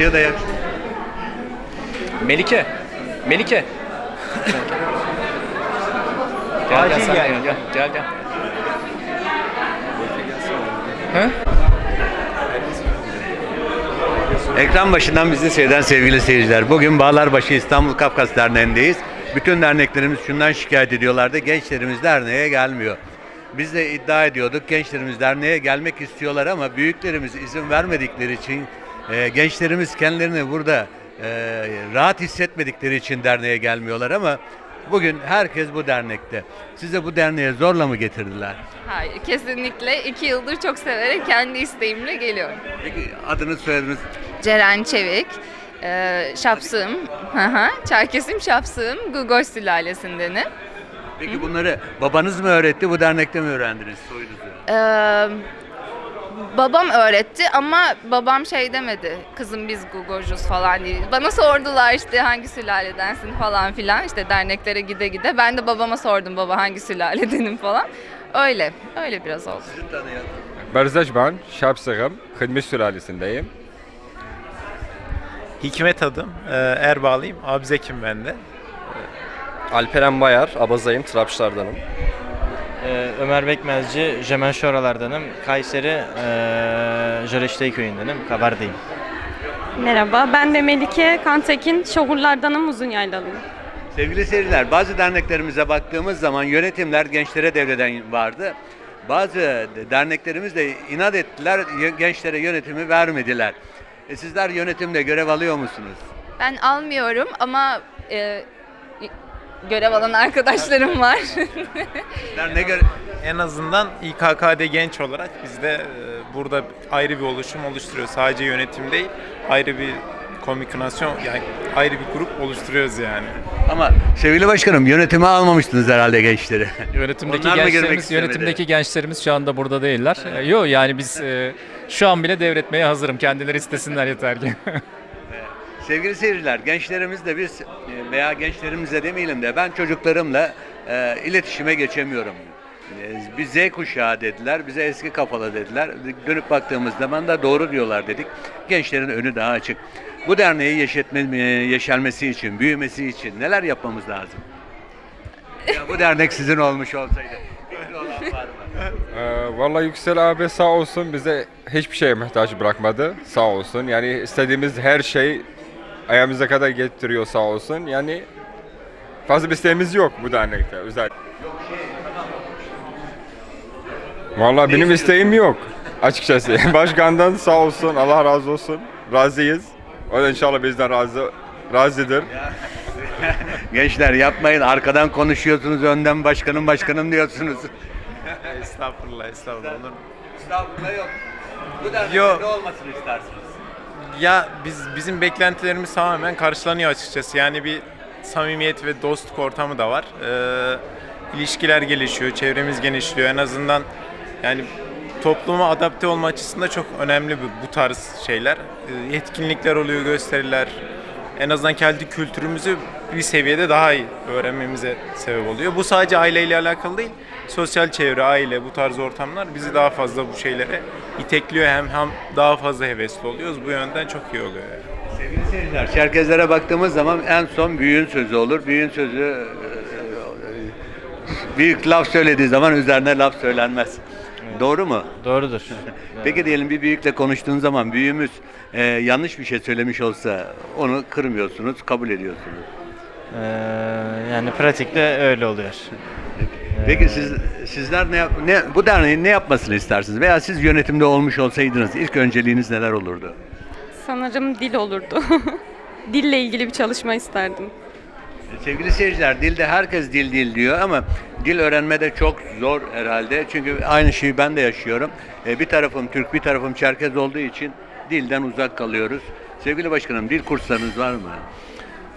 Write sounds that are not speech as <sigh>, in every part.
ışığı da yak. Melike. Melike. gel gel Acil sen de yani. gel gel gel. gel. He? Ekran başından bizi seyreden sevgili seyirciler. Bugün Bağlarbaşı İstanbul Kafkas Derneği'ndeyiz. Bütün derneklerimiz şundan şikayet ediyorlardı. Gençlerimiz derneğe gelmiyor. Biz de iddia ediyorduk. Gençlerimiz derneğe gelmek istiyorlar ama büyüklerimiz izin vermedikleri için e, gençlerimiz kendilerini burada e, rahat hissetmedikleri için derneğe gelmiyorlar ama bugün herkes bu dernekte. Size bu derneğe zorla mı getirdiler? Hayır, kesinlikle iki yıldır çok severek kendi isteğimle geliyorum. Peki adınız soyadınız? Ceren Çevik, e, Şapsığım, Çerkesim Şapsığım, Gugoş sülalesindenim. Peki bunları babanız mı öğretti, bu dernekte mi öğrendiniz soyunuzu? E, babam öğretti ama babam şey demedi, kızım biz Gugojuz falan değil. Bana sordular işte hangi sülaledensin falan filan, işte derneklere gide gide. Ben de babama sordum baba hangi sülaledenim falan. Öyle, öyle biraz oldu. Barzac ben, Şapsırım, Hılmış sülalesindeyim. Hikmet adım. Ee, Erbağlıyım. Abzekim ben de. Alperen Bayar, Abazayım, Trabşlardanım. Ee, Ömer Bekmezci, Jemen Şoralardanım. Kayseri, ee, Jöreştey köyündenim. Kabardayım. Merhaba, ben de Melike Kantekin, Şohurlardanım Uzun Yaylalıyım. Sevgili seyirciler, bazı derneklerimize baktığımız zaman yönetimler gençlere devreden vardı. Bazı derneklerimiz de inat ettiler, gençlere yönetimi vermediler. E sizler yönetimde görev alıyor musunuz? Ben almıyorum ama e, görev alan arkadaşlarım var. Sizler ne göre... En azından İKK'de genç olarak biz de e, burada ayrı bir oluşum oluşturuyoruz. Sadece yönetim değil, ayrı bir komünikasyon, yani ayrı bir grup oluşturuyoruz yani. Ama sevgili başkanım yönetime almamıştınız herhalde gençleri. <laughs> Yönetimdeki Onlar mı girmek gençlerimiz, istemedi? yönetimdeki gençlerimiz şu anda burada değiller. Yok yani biz e, şu an bile devretmeye hazırım. Kendileri istesinler yeter ki. <laughs> Sevgili seyirciler, gençlerimizle biz e, veya gençlerimizle demeyelim de ben çocuklarımla e, iletişime geçemiyorum. E, Bir Z kuşağı dediler, bize eski kafalı dediler. Dönüp baktığımız zaman da doğru diyorlar dedik. Gençlerin önü daha açık. Bu derneği yeşertme, e, yeşermesi için, büyümesi için neler yapmamız lazım? Ya bu dernek sizin olmuş olsaydı. Ee, vallahi Yüksel abi sağ olsun bize hiçbir şeye muhtaç bırakmadı. Sağ olsun. Yani istediğimiz her şey ayağımıza kadar getiriyor sağ olsun. Yani fazla bir isteğimiz yok bu dernekte özel. Vallahi benim isteğim yok açıkçası. <laughs> Başkandan sağ olsun Allah razı olsun. Razıyız. O da inşallah bizden razı razıdır. <laughs> Gençler yapmayın, arkadan konuşuyorsunuz, önden başkanım başkanım diyorsunuz. Estağfurullah, estağfurullah. Olur mu? Estağfurullah yok. Bu Yo. ne olmasını istersiniz? Ya biz bizim beklentilerimiz tamamen karşılanıyor açıkçası. Yani bir samimiyet ve dostluk ortamı da var. Ee, ilişkiler gelişiyor, çevremiz genişliyor. En azından yani topluma adapte olma açısından çok önemli bu, bu tarz şeyler. Ee, etkinlikler oluyor, gösteriler. En azından kendi kültürümüzü bir seviyede daha iyi öğrenmemize sebep oluyor. Bu sadece aileyle alakalı değil. Sosyal çevre, aile, bu tarz ortamlar bizi daha fazla bu şeylere itekliyor. Hem hem daha fazla hevesli oluyoruz. Bu yönden çok iyi oluyor yani. Sevgili seyirciler, Çerkezlere baktığımız zaman en son büyüğün sözü olur. Büyüğün sözü e, büyük laf söylediği zaman üzerine laf söylenmez. Doğru mu? Doğrudur. <laughs> Peki diyelim bir büyükle konuştuğun zaman büyüğümüz e, yanlış bir şey söylemiş olsa onu kırmıyorsunuz, kabul ediyorsunuz. Ee, yani pratikte öyle oluyor. Peki siz sizler ne, yap, ne bu derneğin ne yapmasını istersiniz? Veya siz yönetimde olmuş olsaydınız ilk önceliğiniz neler olurdu? Sanırım dil olurdu. <laughs> Dille ilgili bir çalışma isterdim. Sevgili seyirciler, dilde herkes dil dil diyor ama dil öğrenmede çok zor herhalde. Çünkü aynı şeyi ben de yaşıyorum. E, bir tarafım Türk, bir tarafım Çerkez olduğu için dilden uzak kalıyoruz. Sevgili başkanım, dil kurslarınız var mı?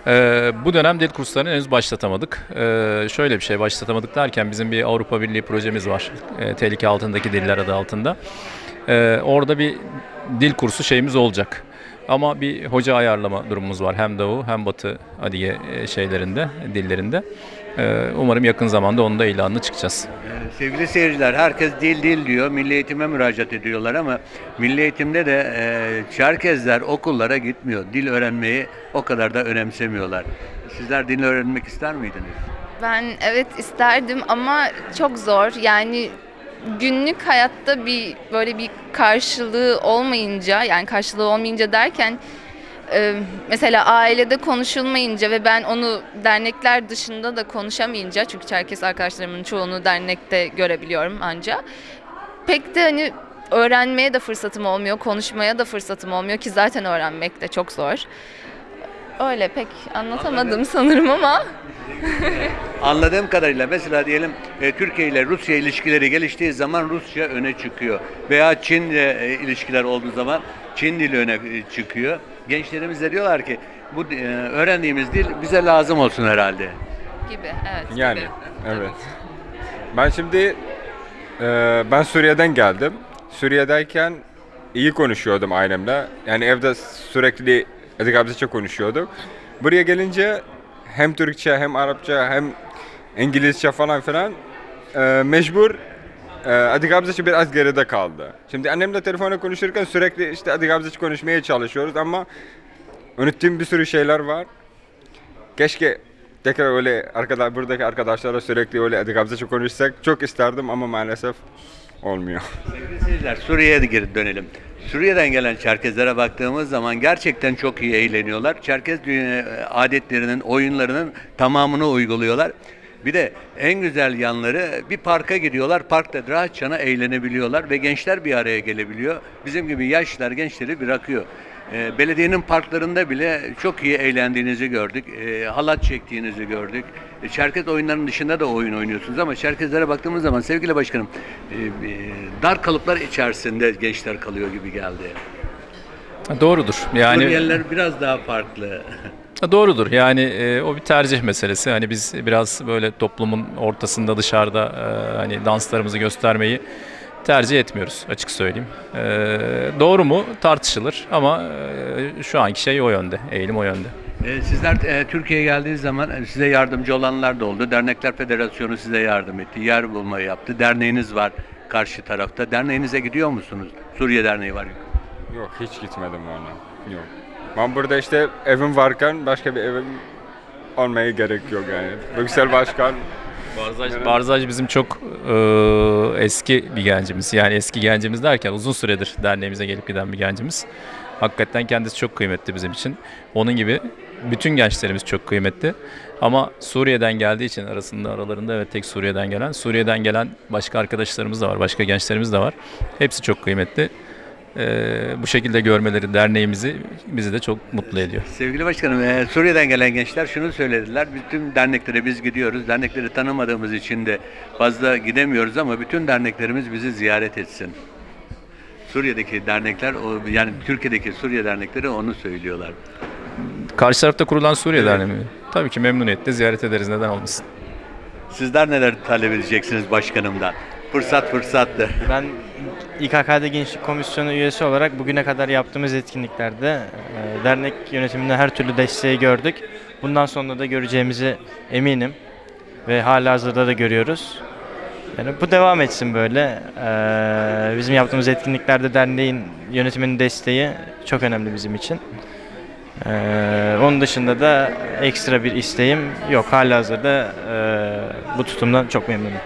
Ee, bu dönem dil kurslarını henüz başlatamadık. Ee, şöyle bir şey başlatamadık derken bizim bir Avrupa Birliği projemiz var. Ee, Tehlike altındaki diller adı altında. Ee, orada bir dil kursu şeyimiz olacak. Ama bir hoca ayarlama durumumuz var. Hem Doğu hem Batı Adiye e, şeylerinde, dillerinde. E, umarım yakın zamanda onun da ilanını çıkacağız. Sevgili seyirciler, herkes dil dil diyor, milli eğitime müracaat ediyorlar ama milli eğitimde de e, Çerkezler okullara gitmiyor. Dil öğrenmeyi o kadar da önemsemiyorlar. Sizler dil öğrenmek ister miydiniz? Ben evet isterdim ama çok zor. Yani günlük hayatta bir böyle bir karşılığı olmayınca yani karşılığı olmayınca derken e, mesela ailede konuşulmayınca ve ben onu dernekler dışında da konuşamayınca çünkü Çerkes arkadaşlarımın çoğunu dernekte görebiliyorum anca pek de hani öğrenmeye de fırsatım olmuyor, konuşmaya da fırsatım olmuyor ki zaten öğrenmek de çok zor. Öyle pek anlatamadım sanırım ama <laughs> Anladığım kadarıyla mesela diyelim e, Türkiye ile Rusya ilişkileri geliştiği zaman Rusya öne çıkıyor. Veya Çin ile e, ilişkiler olduğu zaman Çin dili öne e, çıkıyor. Gençlerimiz de diyorlar ki bu e, öğrendiğimiz dil bize lazım olsun herhalde. gibi evet. Yani gibi. evet. Ben şimdi e, ben Suriye'den geldim. Suriye'deyken iyi konuşuyordum ailemle. Yani evde sürekli Edegabzeçe konuşuyorduk. Buraya gelince hem Türkçe hem Arapça hem İngilizce falan filan e, mecbur e, Edegabzeçe biraz geride kaldı. Şimdi annemle telefonla konuşurken sürekli işte Edegabzeçe konuşmaya çalışıyoruz ama unuttuğum bir sürü şeyler var. Keşke tekrar öyle arkadaş buradaki arkadaşlarla sürekli öyle Edegabzeçe konuşsak çok isterdim ama maalesef olmuyor. Sevgili seyirciler Suriye'ye de geri dönelim. Suriye'den gelen Çerkezlere baktığımız zaman gerçekten çok iyi eğleniyorlar. Çerkez düğünü adetlerinin, oyunlarının tamamını uyguluyorlar. Bir de en güzel yanları bir parka gidiyorlar. Parkta rahatçana eğlenebiliyorlar ve gençler bir araya gelebiliyor. Bizim gibi yaşlılar gençleri bırakıyor. Ee, belediyenin parklarında bile çok iyi eğlendiğinizi gördük. Ee, halat çektiğinizi gördük. E, Çerkez oyunlarının dışında da oyun oynuyorsunuz ama Çerkezlere baktığımız zaman sevgili başkanım e, e, dar kalıplar içerisinde gençler kalıyor gibi geldi. Doğrudur. Yani Suriyeliler biraz daha farklı. Doğrudur. Yani e, o bir tercih meselesi. Hani biz biraz böyle toplumun ortasında dışarıda e, hani danslarımızı göstermeyi tercih etmiyoruz açık söyleyeyim. E, doğru mu? Tartışılır ama e, şu anki şey o yönde. Eğilim o yönde. E, sizler e, Türkiye'ye geldiğiniz zaman e, size yardımcı olanlar da oldu. Dernekler Federasyonu size yardım etti. Yer bulmayı yaptı. Derneğiniz var karşı tarafta. Derneğinize gidiyor musunuz? Suriye Derneği var. Yok hiç gitmedim ona. Yok. Ben burada işte evim varken başka bir evim olmaya gerek yok yani. Brüksel Başkan Barzaj, Barzaj bizim çok e, eski bir gencimiz. Yani eski gencimiz derken uzun süredir derneğimize gelip giden bir gencimiz. Hakikaten kendisi çok kıymetli bizim için. Onun gibi bütün gençlerimiz çok kıymetli. Ama Suriye'den geldiği için arasında aralarında evet tek Suriye'den gelen, Suriye'den gelen başka arkadaşlarımız da var, başka gençlerimiz de var. Hepsi çok kıymetli. E, bu şekilde görmeleri derneğimizi bizi de çok mutlu ediyor. Sevgili başkanım, e, Suriye'den gelen gençler şunu söylediler. Bütün derneklere biz gidiyoruz. Dernekleri tanımadığımız için de fazla gidemiyoruz ama bütün derneklerimiz bizi ziyaret etsin. Suriye'deki dernekler, o, yani Türkiye'deki Suriye dernekleri onu söylüyorlar. Karşı tarafta kurulan Suriye Derneği mi? Tabii ki memnuniyetle ziyaret ederiz. Neden olmasın? Sizler neler talep edeceksiniz başkanımdan? Fırsat fırsattır. Ben İKK'da Gençlik Komisyonu üyesi olarak bugüne kadar yaptığımız etkinliklerde e, dernek yönetiminde her türlü desteği gördük. Bundan sonra da göreceğimizi eminim ve hala hazırda da görüyoruz. Yani bu devam etsin böyle. Ee, bizim yaptığımız etkinliklerde derneğin yönetiminin desteği çok önemli bizim için. Ee, onun dışında da ekstra bir isteğim yok. Hala hazırda e, bu tutumdan çok memnunum.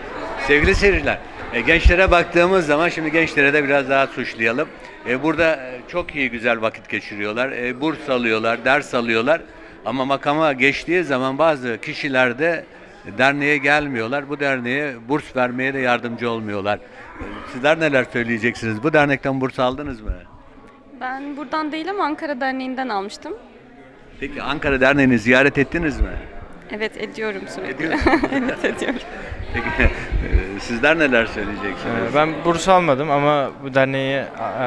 Sevgili seyirciler, e, gençlere baktığımız zaman şimdi gençlere de biraz daha suçlayalım. E, burada e, çok iyi güzel vakit geçiriyorlar. E, burs alıyorlar, ders alıyorlar. Ama makama geçtiği zaman bazı kişiler de derneğe gelmiyorlar. Bu derneğe burs vermeye de yardımcı olmuyorlar. E, Sizler neler söyleyeceksiniz? Bu dernekten burs aldınız mı? Ben buradan değil ama Ankara Derneği'nden almıştım. Peki Ankara Derneği'ni ziyaret ettiniz mi? Evet ediyorum sürekli. <laughs> Evet ediyorum. Peki e, sizler neler söyleyeceksiniz? Ee, Ben burs almadım ama bu derneğe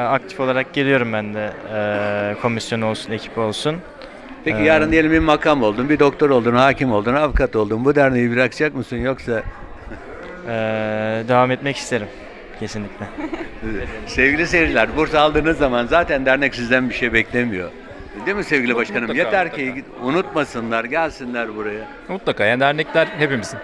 aktif olarak geliyorum ben de. Ee, komisyon olsun, ekip olsun. Peki yarın diyelim bir makam oldun, bir doktor oldun, hakim oldun, avukat oldun. Bu derneği bırakacak mısın yoksa Ee, devam etmek isterim. Kesinlikle. <laughs> Sevgili seyirciler, burs aldığınız zaman zaten dernek sizden bir şey beklemiyor. Değil mi sevgili başkanım? Mutlaka, Yeter ki unutmasınlar, gelsinler buraya. Mutlaka yani dernekler hepimizin.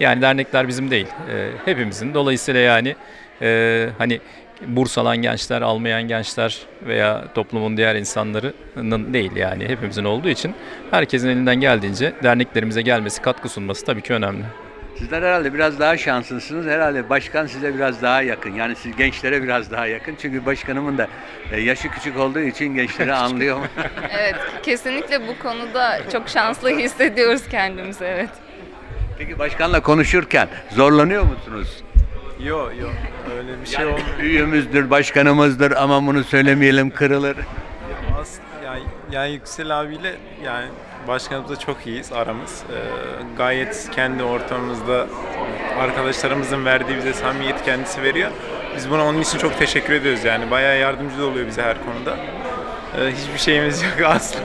Yani dernekler bizim değil. e, hepimizin. Dolayısıyla yani e, hani burs alan gençler, almayan gençler veya toplumun diğer insanlarının değil yani hepimizin olduğu için herkesin elinden geldiğince derneklerimize gelmesi, katkı sunması tabii ki önemli. Sizler herhalde biraz daha şanslısınız. Herhalde başkan size biraz daha yakın. Yani siz gençlere biraz daha yakın. Çünkü başkanımın da e, yaşı küçük olduğu için gençleri <laughs> anlıyor. Evet, kesinlikle bu konuda çok şanslı hissediyoruz kendimizi evet. Peki başkanla konuşurken zorlanıyor musunuz? Yok yok öyle bir şey Yani olmuyor. büyüğümüzdür, başkanımızdır ama bunu söylemeyelim kırılır. As yani, yani Yüksel abiyle yani başkanımızla çok iyiyiz aramız. Ee, gayet kendi ortamımızda arkadaşlarımızın verdiği bize samimiyet kendisi veriyor. Biz buna onun için çok teşekkür ediyoruz yani. Bayağı yardımcı da oluyor bize her konuda. Ee, hiçbir şeyimiz yok <laughs> aslında.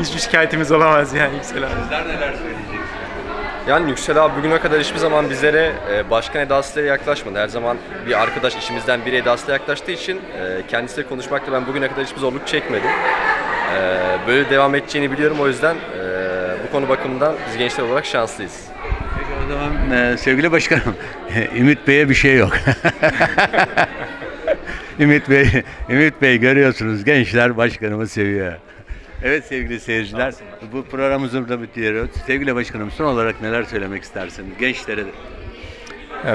Hiçbir şikayetimiz olamaz yani Yüksel abi. Sizler neler söyleyeceksiniz? Yani Yüksel abi bugüne kadar hiçbir zaman bizlere e, başkan edasıyla yaklaşmadı. Her zaman bir arkadaş işimizden biri edasıyla yaklaştığı için e, kendisiyle konuşmakta ben bugüne kadar hiçbir zorluk çekmedim. E, böyle devam edeceğini biliyorum o yüzden bu konu bakımından biz gençler olarak şanslıyız. Peki o zaman sevgili başkanım, <laughs> Ümit Bey'e bir şey yok. <laughs> Ümit Bey, Ümit Bey görüyorsunuz gençler başkanımı seviyor. Evet sevgili seyirciler, bu programımızı burada bitiriyoruz. Sevgili başkanım son olarak neler söylemek istersiniz gençlere?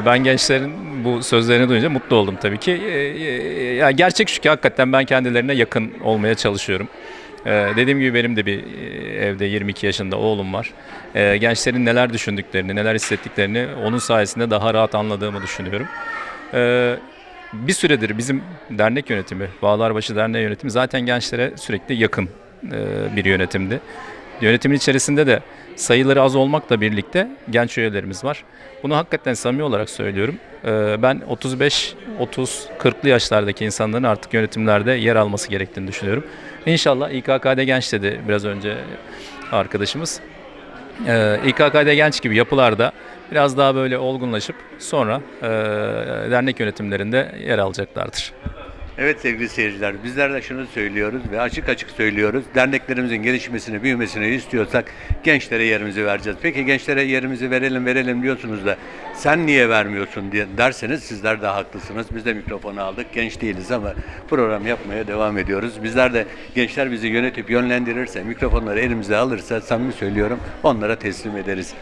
Ben gençlerin bu sözlerini duyunca mutlu oldum tabii ki. Ee, e, Ya gerçek şu ki hakikaten ben kendilerine yakın olmaya çalışıyorum. Ee, Dediğim gibi benim de bir e, evde 22 yaşında oğlum var. Ee, Gençlerin neler düşündüklerini, neler hissettiklerini onun sayesinde daha rahat anladığımı düşünüyorum. Bir süredir bizim dernek yönetimi, Bağlarbaşı Derneği yönetimi zaten gençlere sürekli yakın bir yönetimdi. Yönetimin içerisinde de sayıları az olmakla birlikte genç üyelerimiz var. Bunu hakikaten samimi olarak söylüyorum. Ee, Ben 35, 30, 40'lı yaşlardaki insanların artık yönetimlerde yer alması gerektiğini düşünüyorum. İnşallah İKK'de Genç dedi biraz önce arkadaşımız. Ee, İKK'de Genç gibi yapılarda biraz daha böyle olgunlaşıp sonra e, dernek yönetimlerinde yer alacaklardır. Evet sevgili seyirciler, bizler de şunu söylüyoruz ve açık açık söylüyoruz. Derneklerimizin gelişmesini, büyümesini istiyorsak gençlere yerimizi vereceğiz. Peki gençlere yerimizi verelim verelim diyorsunuz da sen niye vermiyorsun diye derseniz sizler de haklısınız. Biz de mikrofonu aldık, genç değiliz ama program yapmaya devam ediyoruz. Bizler de gençler bizi yönetip yönlendirirse, mikrofonları elimize alırsa samimi söylüyorum onlara teslim ederiz.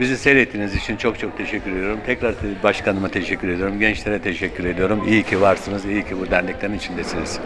Bizi seyrettiğiniz için çok çok teşekkür ediyorum. Tekrar te- başkanıma teşekkür ediyorum. Gençlere teşekkür ediyorum. İyi ki varsınız, iyi ki bu derneklerin içindesiniz.